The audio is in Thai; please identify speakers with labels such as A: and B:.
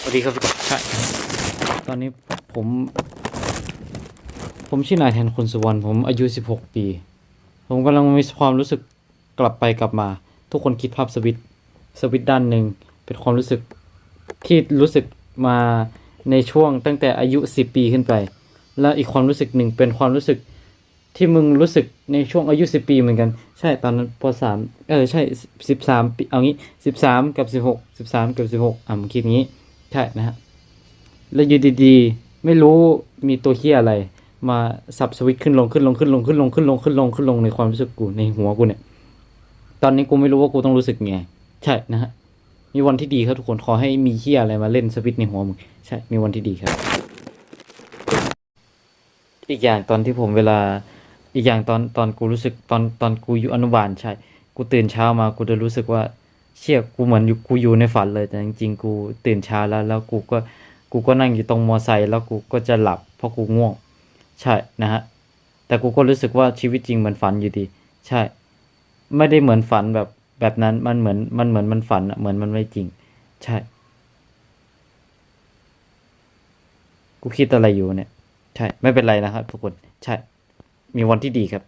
A: สวัสดีครับทุกคนใช่ตอนนี้ผม ผมชื่อนายแทนคนสุวรรณผมอายุ 16 ปี ผมกำลังมีความรู้สึกกลับไปกลับมา ทุกคนคิดภาพสวิตสวิตด้านหนึ่งเป็นความรู้สึกที่รู้สึกมาในช่วงตั้งแต่อายุ 10 ปีขึ้นไป แล้วอีกความรู้สึกหนึ่งเป็นความรู้สึกที่มึงรู้สึกในช่วงอายุ 10 ปีเหมือนกัน ใช่ตอนนั้นปสามเออใช่ 13ปีเอางี้ 13 กับ 16 13 กับ 16อะมึงคิดงี้ ใช่นะฮะแล้วอยู่ดีๆ ไม่รู้มีตัวเฮียอะไร มาสับสวิตขึ้นลงขึ้นลงขึ้นลงขึ้นลงขึ้นลงขึ้นลงขึ้นลงในความรู้สึกกูในหัวกูเนี่ย ตอนนี้กูไม่รู้ว่ากูต้องรู้สึกไง ใช่นะฮะ มีวันที่ดีครับทุกคนขอให้มีเฮียอะไรมาเล่นสวิตในหัวมึงใช่ มีวันที่ดีครับ อีกอย่างตอนที่ผมเวลา อีกอย่างตอนตอนกูรู้สึกตอนตอนกูอยู่อนุบาลใช่ กูตื่นเช้ามากูจะรู้สึกว่า เชี่ยกูเหมือนอยู่กูอยู่ในฝันเลย แต่จริงๆกูตื่นเช้าแล้ว แล้วกูก็กูก็นั่งอยู่ตรงมอไซค์แล้วกูก็จะหลับ เพราะกูง่วง ใช่นะฮะ แต่กูก็รู้สึกว่าชีวิตจริงเหมือนฝันอยู่ดี ใช่ ไม่ได้เหมือนฝันแบบแบบนั้นมันเหมือนมันเหมือนมันฝันอะเหมือนมันไม่จริง ใช่ กูคิดอะไรอยู่เนี่ย ใช่ไม่เป็นไรนะครับทุกคน ใช่ มีวันที่ดีครับ